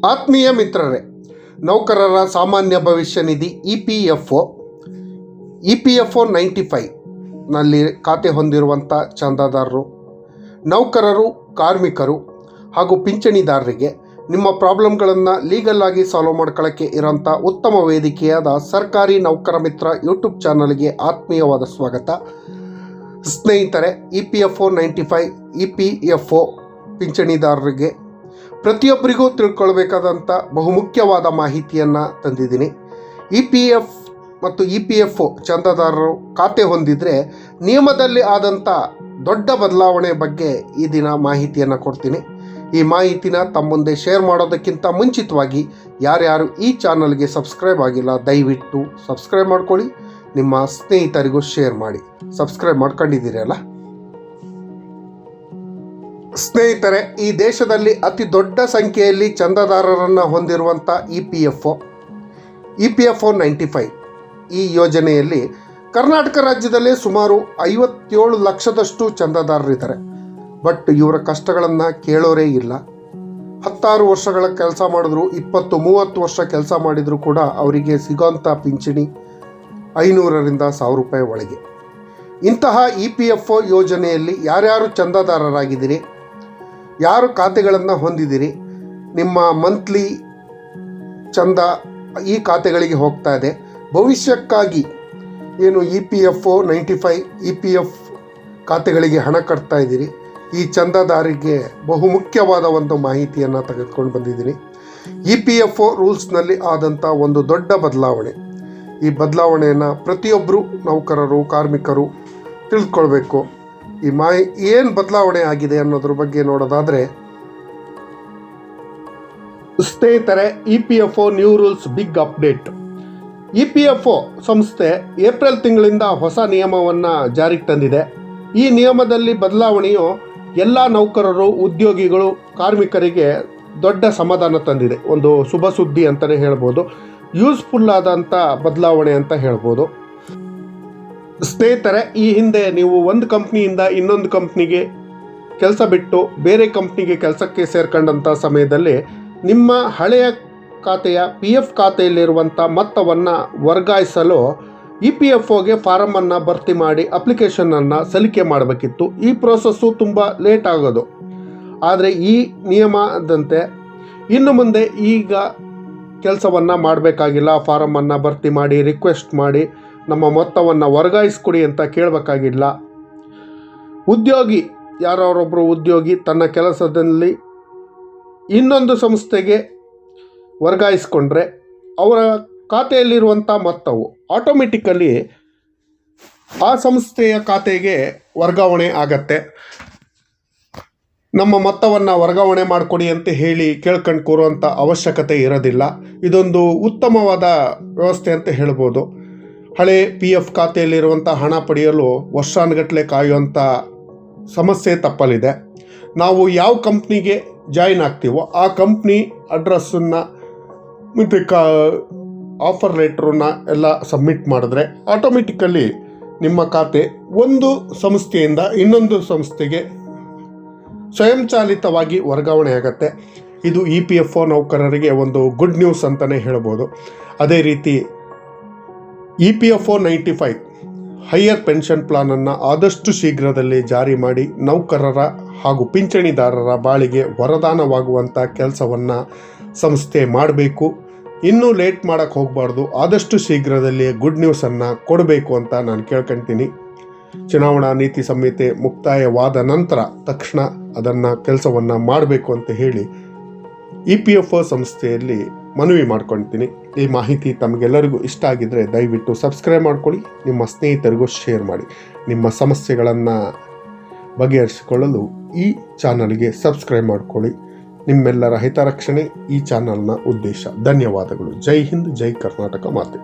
ಆತ್ಮೀಯ ಮಿತ್ರರೇ, ನೌಕರರ ಸಾಮಾನ್ಯ ಭವಿಷ್ಯ ನಿಧಿ E P F O, E P F O ninety ಫೈವ್ನಲ್ಲಿ ಖಾತೆ ಹೊಂದಿರುವಂಥ ಚಂದಾದಾರರು, ನೌಕರರು, ಕಾರ್ಮಿಕರು ಹಾಗೂ ಪಿಂಚಣಿದಾರರಿಗೆ ನಿಮ್ಮ ಪ್ರಾಬ್ಲಮ್ಗಳನ್ನು ಲೀಗಲ್ ಆಗಿ ಸಾಲ್ವ್ ಮಾಡ್ಕೊಳ್ಳೋಕ್ಕೆ ಇರೋಂಥ ಉತ್ತಮ ವೇದಿಕೆಯಾದ ಸರ್ಕಾರಿ ನೌಕರ ಮಿತ್ರ ಯೂಟ್ಯೂಬ್ ಚಾನಲ್ಗೆ ಆತ್ಮೀಯವಾದ ಸ್ವಾಗತ. ಸ್ನೇಹಿತರೆ, E P F O ninety five E P F O ಪಿಂಚಣಿದಾರರಿಗೆ ಪ್ರತಿಯೊಬ್ಬರಿಗೂ ತಿಳ್ಕೊಳ್ಬೇಕಾದಂಥ ಬಹುಮುಖ್ಯವಾದ ಮಾಹಿತಿಯನ್ನು ತಂದಿದ್ದೀನಿ. ಇ ಪಿ ಎಫ್ ಮತ್ತು ಇ ಪಿ ಎಫ್ ಒ ಚಂದಾದಾರರು ಖಾತೆ ಹೊಂದಿದರೆ ನಿಯಮದಲ್ಲಿ ಆದಂಥ ದೊಡ್ಡ ಬದಲಾವಣೆ ಬಗ್ಗೆ ಈ ದಿನ ಮಾಹಿತಿಯನ್ನು ಕೊಡ್ತೀನಿ. ಈ ಮಾಹಿತಿನ ತಮ್ಮ ಮುಂದೆ ಶೇರ್ ಮಾಡೋದಕ್ಕಿಂತ ಮುಂಚಿತವಾಗಿ ಯಾರ್ಯಾರು ಈ ಚಾನಲ್ಗೆ ಸಬ್ಸ್ಕ್ರೈಬ್ ಆಗಿಲ್ಲ, ದಯವಿಟ್ಟು ಸಬ್ಸ್ಕ್ರೈಬ್ ಮಾಡ್ಕೊಳ್ಳಿ. ನಿಮ್ಮ ಸ್ನೇಹಿತರಿಗೂ ಶೇರ್ ಮಾಡಿ. ಸಬ್ಸ್ಕ್ರೈಬ್ ಮಾಡ್ಕೊಂಡಿದ್ದೀರಲ್ಲ? ಸ್ನೇಹಿತರೆ, ಈ ದೇಶದಲ್ಲಿ ಅತಿ ದೊಡ್ಡ ಸಂಖ್ಯೆಯಲ್ಲಿ ಚಂದಾದಾರರನ್ನು ಹೊಂದಿರುವಂಥ E P F O. E P F O ninety five. ಈ ಯೋಜನೆಯಲ್ಲಿ ಕರ್ನಾಟಕ ರಾಜ್ಯದಲ್ಲೇ ಸುಮಾರು ಐವತ್ತೇಳು ಲಕ್ಷದಷ್ಟು ಚಂದಾದಾರರಿದ್ದಾರೆ. ಬಟ್ ಇವರ ಕಷ್ಟಗಳನ್ನು ಕೇಳೋರೇ ಇಲ್ಲ. ಹತ್ತಾರು ವರ್ಷಗಳ ಕೆಲಸ ಮಾಡಿದ್ರು, ಇಪ್ಪತ್ತು ಮೂವತ್ತು ವರ್ಷ ಕೆಲಸ ಮಾಡಿದರೂ ಕೂಡ ಅವರಿಗೆ ಸಿಗೋಂಥ ಪಿಂಚಣಿ ಐನೂರರಿಂದ ಸಾವಿರ ರೂಪಾಯಿ ಒಳಗೆ. ಇಂತಹ ಇ ಪಿ ಎಫ್ ಒ ಯೋಜನೆಯಲ್ಲಿ ಯಾರ್ಯಾರು ಚಂದಾದಾರರಾಗಿದ್ದೀರಿ? ಯಾರು ಖಾತೆಗಳನ್ನು ಹೊಂದಿದ್ದೀರಿ ನಿಮ್ಮ ಮಂತ್ಲಿ ಚಂದ ಈ ಖಾತೆಗಳಿಗೆ ಹೋಗ್ತಾ ಇದೆ. ಭವಿಷ್ಯಕ್ಕಾಗಿ ಏನು E P F O ninety five E P F ಖಾತೆಗಳಿಗೆ ಹಣ ಕಟ್ತಾ ಇದ್ದೀರಿ. ಈ ಚಂದಾದಾರಿಗೆ ಬಹುಮುಖ್ಯವಾದ ಒಂದು ಮಾಹಿತಿಯನ್ನು ತೆಗೆದುಕೊಂಡು ಬಂದಿದ್ದೀನಿ ಇ ಪಿ ಎಫ್ ಒ ರೂಲ್ಸ್ನಲ್ಲಿ ಆದಂಥ ಒಂದು ದೊಡ್ಡ ಬದಲಾವಣೆ. ಈ ಬದಲಾವಣೆಯನ್ನು ಪ್ರತಿಯೊಬ್ಬರು ನೌಕರರು, ಕಾರ್ಮಿಕರು ತಿಳ್ಕೊಳ್ಬೇಕು. ಈ ಮಾ ಏನು ಬದಲಾವಣೆ ಆಗಿದೆ ಅನ್ನೋದ್ರ ಬಗ್ಗೆ ನೋಡೋದಾದರೆ, ಸ್ನೇಹಿತರೆ, E P F O new rules big update. E P F O ಸಂಸ್ಥೆ ಏಪ್ರಿಲ್ ತಿಂಗಳಿಂದ ಹೊಸ ನಿಯಮವನ್ನು ಜಾರಿಗೆ ತಂದಿದೆ. ಈ ನಿಯಮದಲ್ಲಿ ಬದಲಾವಣೆಯು ಎಲ್ಲ ನೌಕರರು, ಉದ್ಯೋಗಿಗಳು, ಕಾರ್ಮಿಕರಿಗೆ ದೊಡ್ಡ ಸಮಾಧಾನ ತಂದಿದೆ. ಒಂದು ಶುಭ ಸುದ್ದಿ ಅಂತಲೇ ಹೇಳ್ಬೋದು. ಯೂಸ್ಫುಲ್ ಆದಂಥ ಬದಲಾವಣೆ ಅಂತ ಹೇಳ್ಬೋದು. ಸ್ನೇಹಿತರೆ, ಈ ಹಿಂದೆ ನೀವು ಒಂದು ಕಂಪ್ನಿಯಿಂದ ಇನ್ನೊಂದು ಕಂಪ್ನಿಗೆ ಕೆಲಸ ಬಿಟ್ಟು ಬೇರೆ ಕಂಪ್ನಿಗೆ ಕೆಲಸಕ್ಕೆ ಸೇರ್ಕೊಂಡಂಥ ಸಮಯದಲ್ಲಿ ನಿಮ್ಮ ಹಳೆಯ ಖಾತೆಯ ಪಿ ಎಫ್ ಖಾತೆಯಲ್ಲಿರುವಂಥ ಮೊತ್ತವನ್ನು ವರ್ಗಾಯಿಸಲು ಇ ಪಿ ಎಫ್ ಒಗೆ ಫಾರಮನ್ನು ಭರ್ತಿ ಮಾಡಿ ಅಪ್ಲಿಕೇಶನನ್ನು ಸಲ್ಲಿಕೆ ಮಾಡಬೇಕಿತ್ತು. ಈ ಪ್ರೋಸೆಸ್ಸು ತುಂಬ ಲೇಟ್ ಆಗೋದು. ಆದರೆ ಈ ನಿಯಮದಂತೆ ಇನ್ನು ಮುಂದೆ ಈಗ ಕೆಲಸವನ್ನು ಮಾಡಬೇಕಾಗಿಲ್ಲ ಫಾರಮನ್ನು ಭರ್ತಿ ಮಾಡಿ, ರಿಕ್ವೆಸ್ಟ್ ಮಾಡಿ ನಮ್ಮ ಮೊತ್ತವನ್ನು ವರ್ಗಾಯಿಸ್ಕೊಡಿ ಅಂತ ಕೇಳಬೇಕಾಗಿಲ್ಲ. ಉದ್ಯೋಗಿ ಯಾರೊಬ್ಬರು ಉದ್ಯೋಗಿ ತನ್ನ ಕೆಲಸದಲ್ಲಿ ಇನ್ನೊಂದು ಸಂಸ್ಥೆಗೆ ವರ್ಗಾಯಿಸ್ಕೊಂಡ್ರೆ ಅವರ ಖಾತೆಯಲ್ಲಿರುವಂಥ ಮೊತ್ತವು ಆಟೋಮೆಟಿಕಲಿ ಆ ಸಂಸ್ಥೆಯ ಖಾತೆಗೆ ವರ್ಗಾವಣೆ ಆಗತ್ತೆ. ನಮ್ಮ ಮೊತ್ತವನ್ನು ವರ್ಗಾವಣೆ ಮಾಡಿಕೊಡಿ ಅಂತ ಹೇಳಿ ಕೇಳ್ಕೊಂಡು ಕೂರುವಂಥ ಅವಶ್ಯಕತೆ ಇರೋದಿಲ್ಲ. ಇದೊಂದು ಉತ್ತಮವಾದ ವ್ಯವಸ್ಥೆ ಅಂತ ಹೇಳ್ಬೋದು. ಹಳೆ ಪಿ ಎಫ್ ಖಾತೆಯಲ್ಲಿರುವಂಥ ಹಣ ಪಡೆಯಲು ವರ್ಷಾನುಗಟ್ಟಲೆ ಕಾಯುವಂಥ ಸಮಸ್ಯೆ ತಪ್ಪಲಿದೆ. ನಾವು ಯಾವ ಕಂಪ್ನಿಗೆ ಜಾಯಿನ್ ಆಗ್ತೀವೋ ಆ ಕಂಪ್ನಿ ಅಡ್ರೆಸ್ಸನ್ನು ಮತ್ತು ಕಾ ಆಫರ್ ಲೆಟ್ರನ್ನ ಎಲ್ಲ ಸಬ್ಮಿಟ್ ಮಾಡಿದ್ರೆ ಆಟೋಮೆಟಿಕಲಿ ನಿಮ್ಮ ಖಾತೆ ಒಂದು ಸಂಸ್ಥೆಯಿಂದ ಇನ್ನೊಂದು ಸಂಸ್ಥೆಗೆ ಸ್ವಯಂಚಾಲಿತವಾಗಿ ವರ್ಗಾವಣೆ ಆಗುತ್ತೆ. ಇದು ಇ ಪಿ ಎಫ್ ಒ ನೌಕರರಿಗೆ ಒಂದು ಗುಡ್ ನ್ಯೂಸ್ ಅಂತಲೇ ಹೇಳ್ಬೋದು. ಅದೇ ರೀತಿ E P F O ninety five higher pension ಪ್ಲಾನನ್ನು ಆದಷ್ಟು ಶೀಘ್ರದಲ್ಲಿ ಜಾರಿ ಮಾಡಿ ನೌಕರರ ಹಾಗೂ ಪಿಂಚಣಿದಾರರ ಬಾಳಿಗೆ ವರದಾನವಾಗುವಂಥ ಕೆಲಸವನ್ನು ಸಂಸ್ಥೆ ಮಾಡಬೇಕು. ಇನ್ನೂ ಲೇಟ್ ಮಾಡೋಕ್ಕೆ ಹೋಗಬಾರ್ದು. ಆದಷ್ಟು ಶೀಘ್ರದಲ್ಲಿ ಗುಡ್ ನ್ಯೂಸನ್ನು ಕೊಡಬೇಕು ಅಂತ ನಾನು ಕೇಳ್ಕೊಳ್ತೀನಿ ಚುನಾವಣಾ ನೀತಿ ಸಂಹಿತೆ ಮುಕ್ತಾಯವಾದ ನಂತರ ತಕ್ಷಣ ಅದನ್ನು ಕೆಲಸವನ್ನು ಮಾಡಬೇಕು ಅಂತ ಹೇಳಿ ಇ ಪಿ ಎಫ್ ಒ ಸಂಸ್ಥೆಯಲ್ಲಿ ಮನವಿ ಮಾಡ್ಕೊಳ್ತೀನಿ. ಈ ಮಾಹಿತಿ ತಮಗೆಲ್ಲರಿಗೂ ಇಷ್ಟ ಆಗಿದ್ದರೆ ದಯವಿಟ್ಟು ಸಬ್ಸ್ಕ್ರೈಬ್ ಮಾಡ್ಕೊಳ್ಳಿ, ನಿಮ್ಮ ಸ್ನೇಹಿತರಿಗೂ ಶೇರ್ ಮಾಡಿ. ನಿಮ್ಮ ಸಮಸ್ಯೆಗಳನ್ನು ಬಗೆಹರಿಸಿಕೊಳ್ಳಲು ಈ ಚಾನಲ್ಗೆ ಸಬ್ಸ್ಕ್ರೈಬ್ ಮಾಡ್ಕೊಳ್ಳಿ. ನಿಮ್ಮೆಲ್ಲರ ಹಿತರಕ್ಷಣೆ ಈ ಚಾನಲ್ನ ಉದ್ದೇಶ. ಧನ್ಯವಾದಗಳು. ಜೈ ಹಿಂದ್, ಜೈ ಕರ್ನಾಟಕ ಮಾತೆ.